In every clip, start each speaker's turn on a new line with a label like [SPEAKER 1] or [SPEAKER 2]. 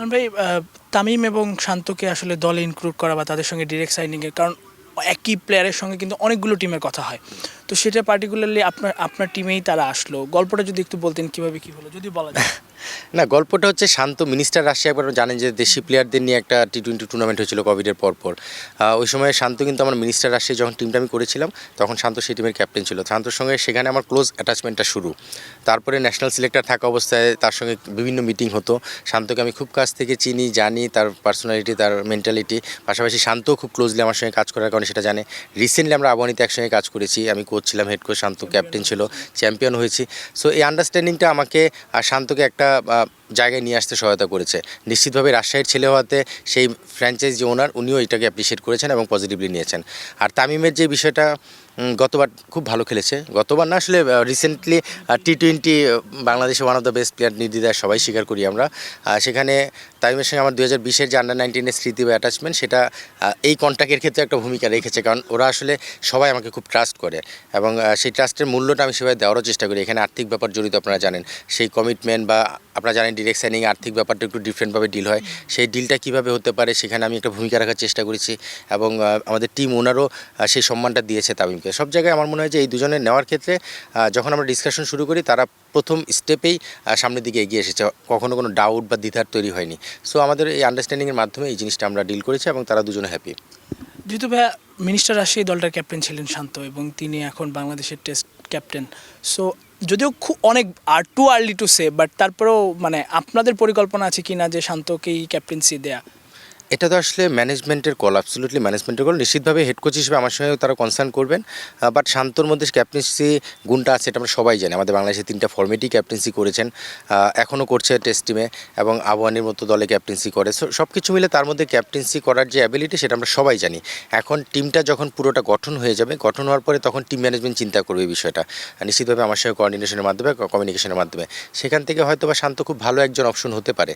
[SPEAKER 1] মানে ভাই তামিম এবং শান্তকে আসলে দলে ইনক্লুড করা বা তাদের সঙ্গে ডিরেক্ট সাইনিংয়ের কারণ একই প্লেয়ারের সঙ্গে কিন্তু অনেকগুলো টিমের কথা হয়। তো সেটা পার্টিকুলারলি আপনার আপনার টিমেই তারা আসলো। গল্পটা যদি একটু বলতেন কীভাবে কি হলো, যদি বলা যায়।
[SPEAKER 2] না, গল্পটা হচ্ছে শান্ত মিনিস্টার রাশিয়া একবার জানেন যে দেশি প্লেয়ারদের নিয়ে একটা টি টোয়েন্টি টুর্নামেন্ট হয়েছিল কোভিডের পরপর। ওই সময় শান্ত কিন্তু আমার মিনিস্টার রাশিয়া যখন টিমটা আমি করেছিলাম, তখন শান্ত সেই টিমের ক্যাপ্টেন ছিল। শান্তর সঙ্গে সেখানে আমার ক্লোজ অ্যাটাচমেন্টটা শুরু। তারপরে ন্যাশনাল সিলেক্টর থাকা অবস্থায় তার সঙ্গে বিভিন্ন মিটিং হতো। শান্তকে আমি খুব কাছ থেকে চিনি, জানি, তার পার্সোনালিটি তার মেন্টালিটি পাশাপাশি শান্তও খুব ক্লোজলি আমার সঙ্গে কাজ করার কারণে সেটা জানে। রিসেন্টলি আমরা আবহানিতে একসঙ্গে কাজ করেছি। আমি কোচ ছিলাম হেড কোচ শান্ত ক্যাপ্টেন ছিল চ্যাম্পিয়ন হয়েছি। সো এই আন্ডারস্ট্যান্ডিংটা আমাকে, আর শান্তকে একটা Up. জায়গায় নিয়ে আসতে সহায়তা করেছে। নিশ্চিতভাবে রাজশাহীর ছেলে হওয়াতে সেই ফ্র্যাঞ্চাইজ ওনার উনিও এটাকে অ্যাপ্রিসিয়েট করেছেন এবং পজিটিভলি নিয়েছেন। আর তামিমের যে বিষয়টা গতবার খুব ভালো খেলেছে। গতবার না, আসলে রিসেন্টলি টি টোয়েন্টি বাংলাদেশে one of the best player নির্দ্বিধায় সবাই স্বীকার করি আমরা। সেখানে তামিমের সঙ্গে আমার দু হাজার বিশের যে আন্ডার নাইনটিনের স্মৃতি বা অ্যাটাচমেন্ট সেটা এই কন্ট্যাক্টের ক্ষেত্রে একটা ভূমিকা রেখেছে। কারণ ওরা আসলে সবাই আমাকে খুব ট্রাস্ট করে এবং সেই ট্রাস্টের মূল্যটা আমি সেভাবে দেওয়ারও চেষ্টা করি। এখানে আর্থিক ব্যাপার জড়িত আপনারা জানেন। সেই কমিটমেন্ট বা, আপনারা জানেন ডিরেক্ট সাইনিং আর্থিক ব্যাপারটা একটু ডিফারেন্টভাবে ডিল হয়। সেই ডিলটা কীভাবে হতে পারে, সেখানে আমি একটা ভূমিকা রাখার চেষ্টা করেছি এবং আমাদের টিম ওনারও সেই সম্মানটা দিয়েছে তামিমকে। সব জায়গায় আমার মনে হয় যে এই দুজনের নেওয়ার ক্ষেত্রে যখন আমরা ডিসকাশন শুরু করি, তারা প্রথম স্টেপেই সামনের দিকে এগিয়ে এসেছে। কখনো কোনো ডাউট বা দ্বিধার তৈরি হয়নি। সো আমাদের এই আন্ডারস্ট্যান্ডিংয়ের মাধ্যমে এই জিনিসটা আমরা ডিল করেছি এবং তারা দুজনে হ্যাপি
[SPEAKER 1] যেহেতু ভাইয়া মিনিস্টার রাশিয়া দলটার ক্যাপ্টেন ছিলেন শান্ত এবং তিনি এখন বাংলাদেশের টেস্ট ক্যাপ্টেন সো যদিও খুব অনেক আর too early to say but তারপরেও মানে আপনাদের পরিকল্পনা আছে কি না যে শান্তকেই ক্যাপ্টেন্সি দেয়া?
[SPEAKER 2] এটা তো আসলে ম্যানেজমেন্টের কল অ্যাবসলুটলি ম্যানেজমেন্টের কল নিশ্চিতভাবে হেড কোচ হিসেবে আমার সঙ্গে তারা কনসার্ন করবেন। বাট শান্তর মধ্যে ক্যাপ্টেন্সি গুণটা আছে, এটা আমরা সবাই জানি। আমাদের বাংলাদেশে তিনটা ফর্মেটই ক্যাপ্টেন্সি করেছেন। এখনও করছে টেস্ট টিমে এবং আবহানির মতো দলে ক্যাপ্টেন্সি করে। সো সব কিছু মিলে তার মধ্যে ক্যাপ্টেন্সি করার যে অ্যাবিলিটি সেটা আমরা সবাই জানি। এখন টিমটা যখন পুরোটা গঠন হয়ে যাবে, গঠন হওয়ার পরে তখন টিম ম্যানেজমেন্ট চিন্তা করবে এই বিষয়টা নিশ্চিতভাবে আমার সঙ্গে কোঅর্ডিনেশনের মাধ্যমে কমিউনিকেশনের মাধ্যমে। সেখান থেকে হয়তো বা শান্ত খুব ভালো একজন অপশন হতে পারে।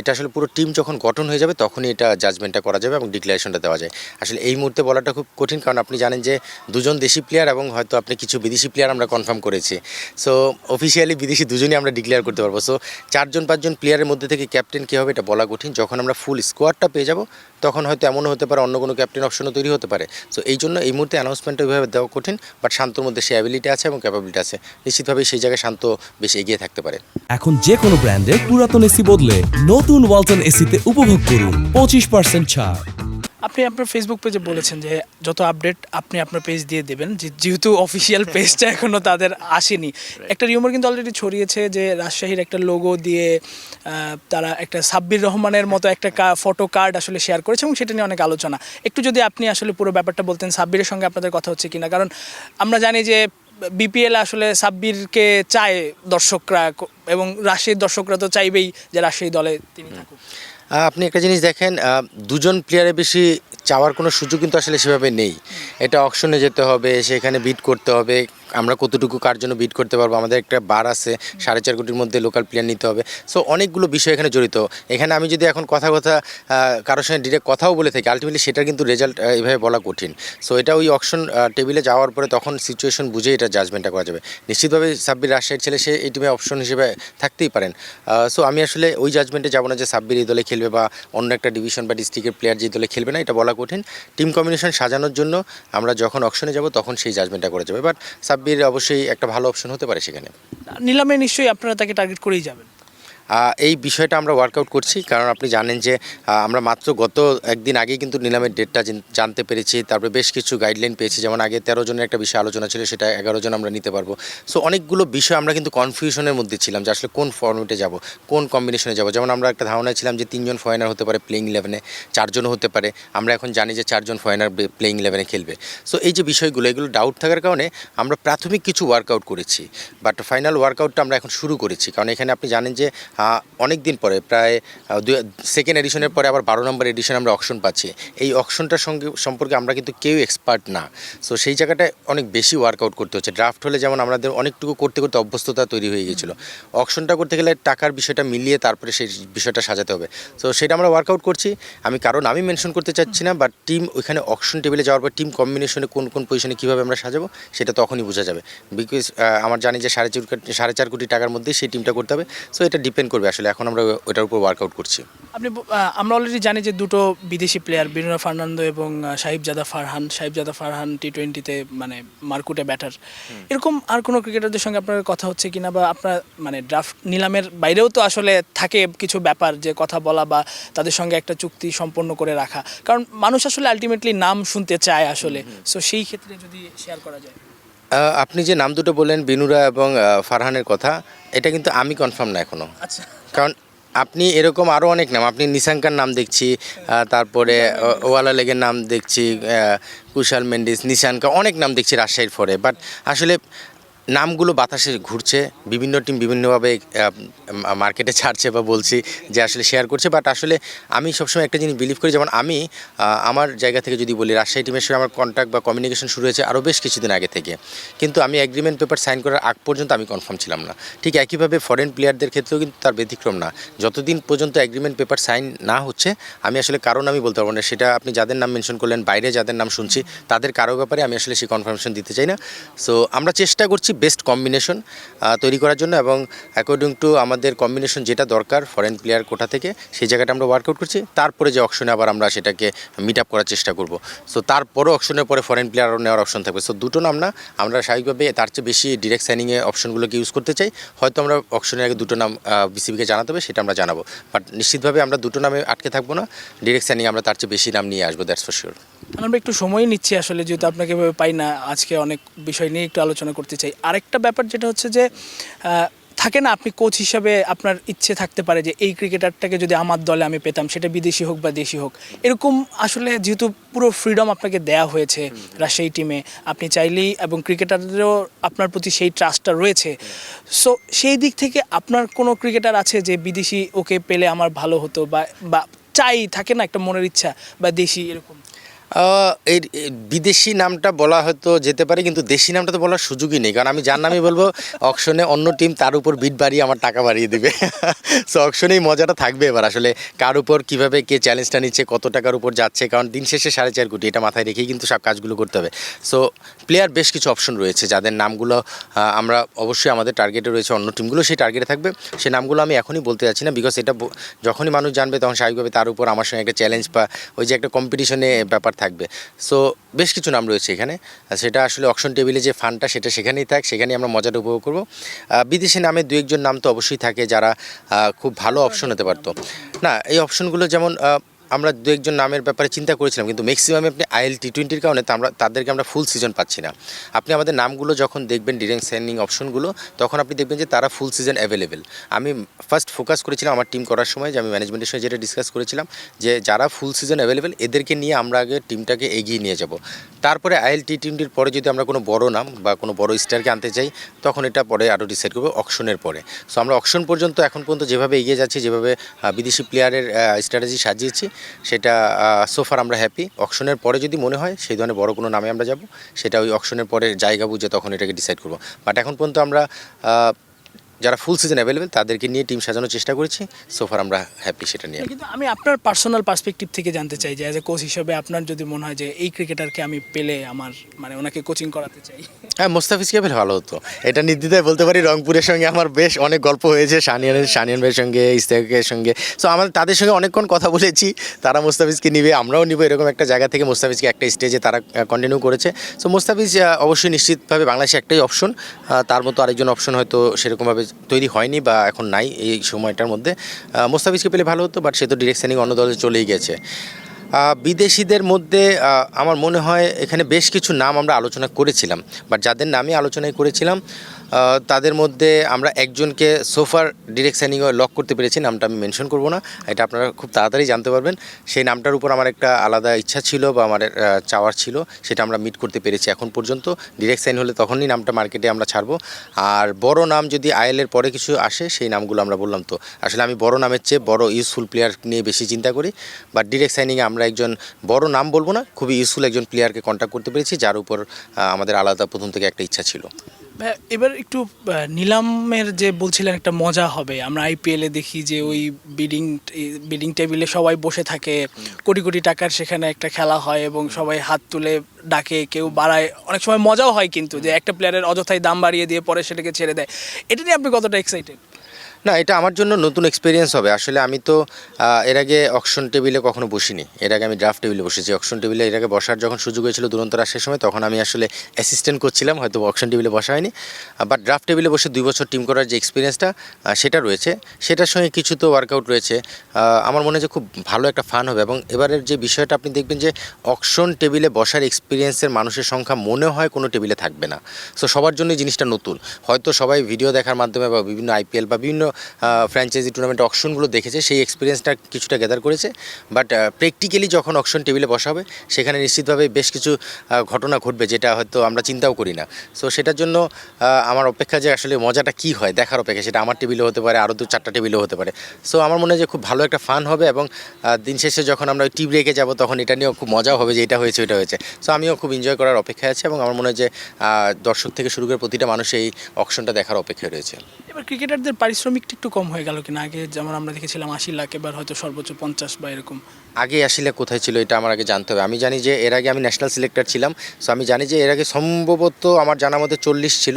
[SPEAKER 2] এটা আসলে পুরো টিম যখন গঠন হয়ে যাবে, তখনই এটা জাজমেন্টটা করা যাবে এবং ডিক্লারেশনটা দেওয়া যায়। আসলে এই মুহূর্তে বলাটা খুব কঠিন, কারণ আপনি জানেন যে দুজন দেশি প্লেয়ার এবং হয়তো আপনি কিছু বিদেশি প্লেয়ার আমরা কনফার্ম করেছি। সো অফিসিয়ালি বিদেশি দুজনই আমরা ডিক্লেয়ার করতে পারব। সো চারজন, পাঁচজন প্লেয়ারের মধ্যে থেকে ক্যাপ্টেন কী হবে এটা বলা কঠিন। যখন আমরা ফুল স্কোয়াডটা পেয়ে যাব, তখন হয়তো এমনও হতে পারে অন্য কোনো ক্যাপ্টেন অপশনও তৈরি হতে পারে। সো এই জন্য এই মুহূর্তে অ্যানাউন্সমেন্টটা ওইভাবে দেওয়া কঠিন বাট শান্তর মধ্যে সেই অ্যাবিলিটি আছে এবং ক্যাপাবিলিটি আছে। নিশ্চিতভাবেই সেই জায়গায় শান্ত বেশ এগিয়ে থাকতে পারে।
[SPEAKER 3] এখন যে কোনো ব্র্যান্ডের পুরাতন এসি বদলে নতুন ওয়ালটন এসিতে উপভোগ করুন। পঁচিশ পার্সেন্ট ছাড়।
[SPEAKER 1] আপনি আপনার ফেসবুক পেজে বলেছেন যে যত আপডেট আপনি আপনার পেজ দিয়ে দেবেন যে যেহেতু অফিসিয়াল পেজটা এখনও তাদের আসেনি। একটা রিউমার কিন্তু অলরেডি ছড়িয়েছে যে রাজশাহীর একটা লোগো দিয়ে তারা একটা সাব্বির রহমানের মতো একটা ফটো কার্ড আসলে শেয়ার করেছে এবং সেটা নিয়ে অনেক আলোচনা। একটু যদি আপনি আসলে পুরো ব্যাপারটা বলতেন সাব্বিরের সঙ্গে আপনাদের কথা হচ্ছে কিনা? কারণ আমরা জানি যে বিপিএল আসলে সাব্বিরকে চায় দর্শকরা এবং রাজশাহীর দর্শকরা তো চাইবেই যে রাজশাহী দলে তিনি থাকুক।
[SPEAKER 2] আপনি একটা জিনিস দেখেন দুজন প্লেয়ারে বেশি চাওয়ার কোনো সুযোগ কিন্তু আসলে সেভাবে নেই। এটা অকশনে যেতে হবে, সেখানে বিট করতে হবে আমরা কতটুকু কার জন্য বিট করতে পারব? আমাদের একটা বার আছে, সাড়ে চার কোটির মধ্যে লোকাল প্লেয়ার নিতে হবে। সো অনেকগুলো বিষয় এখানে জড়িত। এখানে আমি যদি এখন কথা কথা কারোর সঙ্গে ডিরেক্ট কথাও বলে থাকি আলটিমেটলি সেটার কিন্তু রেজাল্ট এইভাবে বলা কঠিন। সো এটা ওই অকশন টেবিলে যাওয়ার পরে তখন সিচুয়েশন বুঝে এটা জাজমেন্টটা করা যাবে। নিশ্চিতভাবে সাব্বির রাজশাহীর ছেলে, সে এই টিমে অপশন হিসেবে থাকতেই পারেন। সো আমি আসলে ওই জাজমেন্টে যাব না যে সাব্বির এই দলে খেলবে বা অন্য একটা ডিভিশন বা ডিস্ট্রিক্টের প্লেয়ার যে দলে খেলবে না, এটা বলা কঠিন। টিম কম্বিনেশন সাজানোর জন্য আমরা যখন অপশনে যাব, তখন সেই জাজমেন্টটা করা যাবে। বাট সাব্বির অবশ্যই একটা ভালো অপশন হতে পারে সেখানে।
[SPEAKER 1] নিলামে নিশ্চয়ই আপনারা তাকে টার্গেট করেই যাবেন।
[SPEAKER 2] এই বিষয়টা আমরা ওয়ার্কআউট করছি। কারণ আপনি জানেন যে আমরা মাত্র গত একদিন আগে কিন্তু নিলামের ডেটটা জানতে পেরেছি। তারপরে বেশ কিছু গাইডলাইন পেয়েছি। যেমন আগে তেরো জনের একটা বিষয় আলোচনা ছিল সেটা এগারো জন আমরা নিতে পারব। সো অনেকগুলো বিষয় আমরা কিন্তু কনফিউশনের মধ্যে ছিলাম যে আসলে কোন ফর্মেটে যাব কোন কম্বিনেশনে যাব। যেমন আমরা একটা ধারণা ছিলাম যে তিনজন ফরেনার হতে পারে প্লেইং ইলেভেনে চারজনও হতে পারে। আমরা এখন জানি যে চারজন ফরেনার প্লেইং ইলেভেনে খেলবে। সো এই যে বিষয়গুলো এগুলো ডাউট থাকার কারণে আমরা প্রাথমিক কিছু ওয়ার্কআউট করেছি। বাট ফাইনাল ওয়ার্কআউটটা আমরা এখন শুরু করেছি। কারণ এখানে আপনি জানেন যে অনেক দিন পরে, প্রায় সেকেন্ড এডিশনের পরে আবার বারো নম্বর এডিশন আমরা অকশন পাচ্ছি। এই অকশনটার সঙ্গে, সম্পর্কে আমরা কিন্তু কেউ এক্সপার্ট না। সো সেই জায়গাটায় অনেক বেশি ওয়ার্কআউট করতে হচ্ছে। ড্রাফট হলে যেমন আমাদের অনেকটুকু করতে করতে অভ্যস্ততা তৈরি হয়ে গিয়েছিল অকশনটা করতে গেলে টাকার বিষয়টা মিলিয়ে তারপরে সেই বিষয়টা সাজাতে হবে। সো সেটা আমরা ওয়ার্কআউট করছি। আমি কারণ আমি মেনশন করতে চাচ্ছি না বাট টিম ওইখানে অকশন টেবিলে যাওয়ার পর টিম কম্বিনেশনে কোন কোন পজিশনে কীভাবে আমরা সাজাবো, সেটা তখনই বোঝা যাবে। বিকজ আমার জানি যে সাড়ে চার সাড়ে চার কোটি টাকার মধ্যেই সেই টিমটা করতে হবে। সো এটা ডিপেন্ড ডিপেন্ড করবে আসলে এখন আমরা ওটার উপর ওয়ার্কআউট করছি।
[SPEAKER 1] আপনি আমরা অলরেডি জানি যে দুটো বিদেশি প্লেয়ার বিনুরা ফার্নান্দো এবং সাহিবজাদা ফারহান সাহিবজাদা ফারহান টি টোয়েন্টিতে মানে মার্কুটে ব্যাটার এরকম আর কোনো ক্রিকেটারদের সঙ্গে আপনার কথা হচ্ছে কিনা বা আপনার মানে ড্রাফট নিলামের বাইরেও তো আসলে থাকে কিছু ব্যাপার যে কথা বলা বা তাদের সঙ্গে একটা চুক্তি সম্পন্ন করে রাখা। কারণ মানুষ আসলে আলটিমেটলি নাম শুনতে চায় আসলে। সো সেই ক্ষেত্রে যদি শেয়ার করা যায়।
[SPEAKER 2] আপনি যে নাম দুটো বললেন বিনুরা এবং ফারহানের কথা এটা কিন্তু আমি কনফার্ম না এখনও
[SPEAKER 1] আচ্ছা।
[SPEAKER 2] কারণ আপনি এরকম আরও অনেক নাম আপনি নিশাঙ্কার নাম দেখছি তারপরে ওয়ালা লেগের নাম দেখছি কুশাল মেন্ডিস নিশাঙ্কা অনেক নাম দেখছি রাজশাহীর ফরে বাট আসলে নামগুলো বাতাসে ঘুরছে, বিভিন্ন টিম বিভিন্নভাবে মার্কেটে ছাড়ছে বা বলছি যে আসলে শেয়ার করছে বাট আসলে আমি সবসময় একটা জিনিস বিলিভ করি, যেমন আমি আমার জায়গা থেকে যদি বলি, রাজশাহী টিমের সঙ্গে আমার কন্ট্যাক্ট বা কমিউনিকেশন শুরু হয়েছে আরও বেশ কিছুদিন আগে থেকে। কিন্তু আমি এগ্রিমেন্ট পেপার সাইন করার আগ পর্যন্ত আমি কনফার্ম ছিলাম না। ঠিক একইভাবে ফরেন প্লেয়ারদের ক্ষেত্রেও কিন্তু তার ব্যতিক্রম না। যতদিন পর্যন্ত অ্যাগ্রিমেন্ট পেপার সাইন না হচ্ছে, আমি আসলে কারণ আমি বলতে পারব না। সেটা আপনি যাদের নাম মেনশন করলেন, বাইরে যাদের নাম শুনছি, তাদের কারও ব্যাপারে আমি আসলে সেই কনফার্মেশন দিতে চাই না। সো আমরা চেষ্টা করছি বেস্ট কম্বিনেশন তৈরি করার জন্য এবং অ্যাকর্ডিং টু আমাদের কম্বিনেশন যেটা দরকার ফরেন প্লেয়ার কোটা থেকে, সেই জায়গাটা আমরা ওয়ার্কআউট করছি। তারপরে যে অপশনে আবার আমরা সেটাকে মিট আপ করার চেষ্টা করব। সো তারপরও অপশনের পরে ফরেন প্লেয়ার নেওয়ার অপশন থাকবে। সো দুটো নাম না, আমরা স্বাভাবিকভাবে তার চেয়ে বেশি ডিরেক্ট সাইনিংয়ে অপশনগুলোকে ইউজ করতে চাই। হয়তো আমরা অপশনের আগে দুটো নাম বিসিবিকে জানাতে হবে, সেটা আমরা জানাব। বাট নিশ্চিতভাবে আমরা দুটো নামে আটকে থাকব না ডিরেক্ট সাইনিং আমরা তার চেয়ে বেশি নাম নিয়ে আসব দ্যাটস ফর শিওর
[SPEAKER 1] আমরা একটু সময় নিচ্ছি আসলে, যেহেতু আপনাকে পাই না, আজকে অনেক বিষয় নিয়ে একটু আলোচনা করতে চাই। আরেকটা ব্যাপার যেটা হচ্ছে যে থাকে না আপনি কোচ হিসাবে আপনার ইচ্ছে থাকতে পারে যে, এই ক্রিকেটারটাকে যদি আমার দলে আমি পেতাম, সেটা বিদেশি হোক বা দেশি হোক। এরকম আসলে যেহেতু পুরো ফ্রিডম আপনাকে দেয়া হয়েছে রাজশাহী টিমে আপনি চাইলেই এবং ক্রিকেটারদেরও আপনার প্রতি সেই ট্রাস্টটা রয়েছে। সো সেই দিক থেকে আপনার কোনো ক্রিকেটার আছে যে, বিদেশি ওকে পেলে আমার ভালো হতো বা বা চাই, থাকে না একটা মনের ইচ্ছা বা দেশি এরকম?
[SPEAKER 2] এই বিদেশি নামটা বলা হয়তো যেতে পারে, কিন্তু দেশি নামটা তো বলার সুযোগই নেই। কারণ আমি যার নামই বলব, অকশনে অন্য টিম তার উপর বিট বাড়িয়ে আমার টাকা বাড়িয়ে দেবে। সো অকশনেই মজাটা থাকবে এবার। আসলে কার উপর, কীভাবে কে চ্যালেঞ্জটা নিচ্ছে, কত টাকার উপর যাচ্ছে, কারণ দিন শেষে সাড়ে চার কোটি, এটা মাথায় রেখেই কিন্তু সব কাজগুলো করতে হবে। সো প্লেয়ার বেশ কিছু অপশন রয়েছে, যাদের নামগুলো আমরা অবশ্যই আমাদের টার্গেটে রয়েছে অন্য টিমগুলো সেই টার্গেটে থাকবে। সেই নামগুলো আমি এখনই বলতে যাচ্ছি না বিকজ এটা যখনই মানুষ জানবে, তখন স্বাভাবিকভাবে তার উপর আমার সঙ্গে একটা চ্যালেঞ্জ বা ওই যে একটা কম্পিটিশনে ব্যাপার থাকবে। সো বেশ কিছু নাম রয়েছে এখানে। সেটা আসলে অকশন টেবিলে যে ফান্ডটা সেটা সেখানেই থাক, সেখানেই আমরা মজাটা উপভোগ করব। বিদেশি নামে দু একজন নাম তো অবশ্যই থাকে যারা খুব ভালো অপশন হতে পারতো। না, এই অপশনগুলো যেমন আমরা দু একজন নামের ব্যাপারে চিন্তা করেছিলাম, কিন্তু ম্যাক্সিমামে আপনি আইএল টি টোয়েন্টির কারণে আমরা, তাদেরকে আমরা ফুল সিজন পাচ্ছি না। আপনি আমাদের নামগুলো যখন দেখবেন ডিরেক্ট সাইনিং অপশনগুলো তখন আপনি দেখবেন যে তারা ফুল সিজন অ্যাভেলেবেল আমি ফার্স্ট ফোকাস করেছিলাম আমার টিম করার সময়, যে আমি ম্যানেজমেন্টের সঙ্গে যেটা ডিসকাস করেছিলাম, যে যারা ফুল সিজন অ্যাভেলেবেল এদেরকে নিয়ে আমরা আগে টিমটাকে এগিয়ে নিয়ে যাব। তারপরে আইএল টি টোয়েন্টির পরে যদি আমরা কোনো বড় নাম বা কোনো বড় স্টারকে আনতে চাই তখন এটা পরে আরও ডিসাইড করব অকশনের পরে। সো আমরা অকশন পর্যন্ত এখন পর্যন্ত যেভাবে এগিয়ে যাচ্ছি, যেভাবে বিদেশি প্লেয়ারের স্ট্র্যাটেজি সাজিয়েছি সেটা সোফার আমরা হ্যাপি অকশনের পরে যদি মনে হয়, সেই ধরনের বড় কোনো নামে আমরা যাব। সেটা ওই অকশনের পরে জায়গা বুঝে তখন এটাকে ডিসাইড করব। বাট এখন পর্যন্ত আমরা যারা ফুল সিজন অ্যাভেলেবেল তাদেরকে নিয়ে টিম সাজানোর চেষ্টা করেছি। সোফার আমরা হ্যাপি সেটা নিয়ে।
[SPEAKER 1] কিন্তু আমি আপনার পার্সোনাল পার্সপেক্টিভ থেকে জানতে চাই যে অ্যাজ এ কোচ হিসেবে আপনার যদি মনে হয় যে এই ক্রিকেটারকে আমি পেলে আমার মানে ওনাকে কোচিং করাতে চাই।
[SPEAKER 2] হ্যাঁ মোস্তাফিজকে পেলে ভালো হতো। এটা নির্দ্বিধায় বলতে পারি রংপুরের সঙ্গে আমার বেশ অনেক গল্প হয়েছে সানিয়ানের সানিয়ান ভাইয়ের সঙ্গে ইস্তেকের সঙ্গে। সো আমাদের তাদের সঙ্গে অনেকক্ষণ কথা বলেছি তারা মোস্তাফিজকে নিবে আমরাও নিব এরকম একটা জায়গা থেকে মোস্তাফিজকে একটা স্টেজে তারা কন্টিনিউ করেছে। সো মোস্তাফিজ অবশ্যই নিশ্চিতভাবে বাংলাদেশে একটাই অপশন তার মতো আরেকজন অপশন হয়তো সেরকমভাবে তৈরি হয়নি বা এখন নাই এই সময়টার মধ্যে। মোস্তাফিজকে পেলে ভালো হতো বাট সে তো ডিরেকশানিং অন্য দলে চলেই গেছে। বিদেশিদের মধ্যে আমার মনে হয় এখানে বেশ কিছু নাম আমরা আলোচনা করেছিলাম। বা যাদের নামে আলোচনায় করেছিলাম তাদের মধ্যে আমরা একজনকে সোফার ডিরেক্ট লক করতে পেরেছি, নামটা আমি মেনশন করব না। এটা আপনারা খুব তাড়াতাড়ি জানতে পারবেন। সেই নামটার উপর আমার একটা আলাদা ইচ্ছা ছিল বা আমার চাওয়ার ছিল, সেটা আমরা মিট করতে পেরেছি এখন পর্যন্ত। ডিরেক্ট সাইন হলে তখনই নামটা মার্কেটে আমরা ছাড়বো। আর বড় নাম যদি আইএলের পরে কিছু আসে, সেই নামগুলো আমরা বললাম তো। আসলে আমি বড় নামের চেয়ে বড় ইউজফুল প্লেয়ার নিয়ে বেশি চিন্তা করি। বা ডিরেক্ট সাইনিংয়ে আমরা একজন বড় নাম বলব না, খুবই ইউজফুল একজন প্লেয়ারকে কন্ট্যাক্ট করতে পেরেছি, যার উপর আমাদের আলাদা প্রথম থেকে একটা ইচ্ছা ছিল।
[SPEAKER 1] এবার একটু নিলামের যে বলছিলেন একটা মজা হবে, আমরা আইপিএলে দেখি যে ওই বিডিং বিডিং টেবিলে সবাই বসে থাকে, কোটি কোটি টাকার সেখানে একটা খেলা হয় এবং সবাই হাত তুলে ডাকে, কেউ বাড়ায়, অনেক সময় মজাও হয় কিন্তু যে একটা প্লেয়ারের অযথাই দাম বাড়িয়ে দিয়ে পরে সেটাকে ছেড়ে দেয়। এটা নিয়ে আপনি কতটা এক্সাইটেড
[SPEAKER 2] না, এটা আমার জন্য নতুন এক্সপিরিয়েন্স হবে। আসলে আমি তো এর আগে অকশন টেবিলে কখনো বসিনি। এর আগে আমি ড্রাফট টেবিলে বসেছি। অকশন টেবিলে এর আগে বসার যখন সুযোগ হয়েছিল দুরন্ত রাশের সময়, তখন আমি আসলে অ্যাসিস্ট্যান্ট করছিলাম, হয়তো অকশন টেবিলে বসা হয়নি। বাট ড্রাফট টেবিলে বসে দুই বছর টিম করার যে এক্সপিরিয়েন্সটা সেটা রয়েছে। সেটার সঙ্গে কিছু তো ওয়ার্কআউট রয়েছে। আমার মনে হয় খুব ভালো একটা ফান হবে এবং এবারের যে বিষয়টা আপনি দেখবেন যে অকশন টেবিলে বসার এক্সপিরিয়েন্সের মানুষের সংখ্যা মনে হয় কোনো টেবিলে থাকবে না। সো সবার জন্য জিনিসটা নতুন। হয়তো সবাই ভিডিও দেখার মাধ্যমে বা বিভিন্ন আইপিএল বা বিভিন্ন ফ্র্যাঞ্চাইজি টুর্নামেন্ট অকশনগুলো দেখেছে, সেই এক্সপিরিয়েন্সটা কিছুটা গ্যাদার করেছে। বাট প্র্যাকটিক্যালি যখন অকশন টেবিলে বসা হবে সেখানে নিশ্চিতভাবে বেশ কিছু ঘটনা ঘটবে যেটা হয়তো আমরা চিন্তাও করি না। সো সেটার জন্য আমার অপেক্ষা যে আসলে মজাটা কী হয়, দেখার অপেক্ষা, সেটা আমার টেবিলে হতে পারে, আরও দু চারটা টেবিলেও হতে পারে। সো আমার মনে হয় যে খুব ভালো একটা ফান হবে এবং দিন শেষে যখন আমরা টি ব্রেকে যাব, তখন এটা নিয়েও খুব মজাও হবে যে এটা হয়েছে, ওইটা হয়েছে। সো আমিও খুব এনজয় করার অপেক্ষায় আছে এবং আমার মনে হয় যে দর্শক থেকে শুরু করে প্রতিটা মানুষ এই অকশনটা দেখার অপেক্ষায় রয়েছে।
[SPEAKER 1] এবার ক্রিকেটারদের পারিশ্রমিকটা একটু কম হয়ে গেল কিনা? আগে যেমন আমরা দেখেছিলাম আশি লাখ, এবার হয়তো সর্বোচ্চ পঞ্চাশ বা এরকম।
[SPEAKER 2] আগে আশি লাখ কোথায় ছিল এটা আমার আগে জানতে হবে। আমি জানি যে এর আগে আমি ন্যাশনাল সিলেক্টর ছিলাম সো আমি জানি যে এর আগে সম্ভবত আমার জানা মতে চল্লিশ ছিল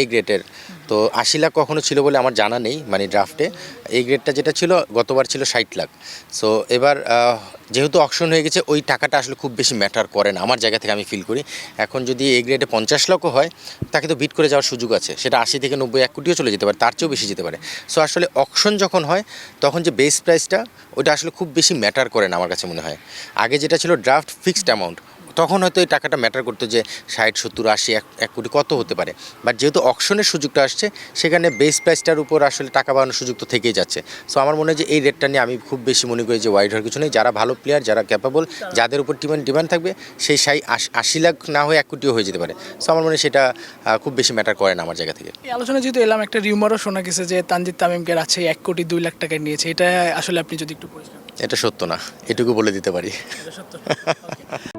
[SPEAKER 2] এ গ্রেডের তো আশি লাখ কখনো ছিল বলে আমার জানা নেই মানে ড্রাফটে এই গ্রেডটা যেটা ছিল, গতবার ছিল ষাট লাখ। সো এবার যেহেতু অকশন হয়ে গেছে, ওই টাকাটা আসলে খুব বেশি ম্যাটার করে না। আমার জায়গা থেকে আমি ফিল করি। এখন যদি এই গ্রেডে পঞ্চাশ লক্ষ হয়, তাকে তো বিট করে যাওয়ার সুযোগ আছে। সেটা আশি থেকে নব্বই, এক কোটিও চলে যেতে পারে, তার চেয়েও বেশি যেতে পারে। সো আসলে অকশন যখন হয়, তখন যে বেস প্রাইসটা ওটা আসলে খুব বেশি ম্যাটার করে না আমার কাছে মনে হয়। আগে যেটা ছিল ড্রাফট ফিক্সড অ্যামাউন্ট তখন হয়তো এই টাকাটা ম্যাটার করতো যে ষাট সত্তর আশি এক এক কোটি কত হতে পারে। বাট যেহেতু অকশনের সুযোগটা আসছে সেখানে বেস প্রাইসটার উপর আসলে টাকা বাড়ানোর সুযোগ তো থেকেই যাচ্ছে। সো আমার মনে হয় যে এই রেটটা নিয়ে আমি খুব বেশি মনে করি যে ওয়াইড হওয়ার কিছু নেই। যারা ভালো প্লেয়ার যারা ক্যাপাবল যাদের উপর ডিমান্ড ডিমান্ড থাকবে সেই সাই আশি লাখ না হয়ে এক কোটিও হয়ে যেতে পারে। সো আমার মনে হয় সেটা খুব বেশি ম্যাটার করে না আমার জায়গা থেকে।
[SPEAKER 1] এই আলোচনা যেহেতু এলাম একটা রিউমারও শোনা গেছে যে তানজিদ তামিমকে আছে এক কোটি দুই লাখ টাকা নিয়েছে। এটা আসলে আপনি যদি একটু
[SPEAKER 2] এটা সত্য না এটুকু বলে দিতে পারি।
[SPEAKER 1] সত্য।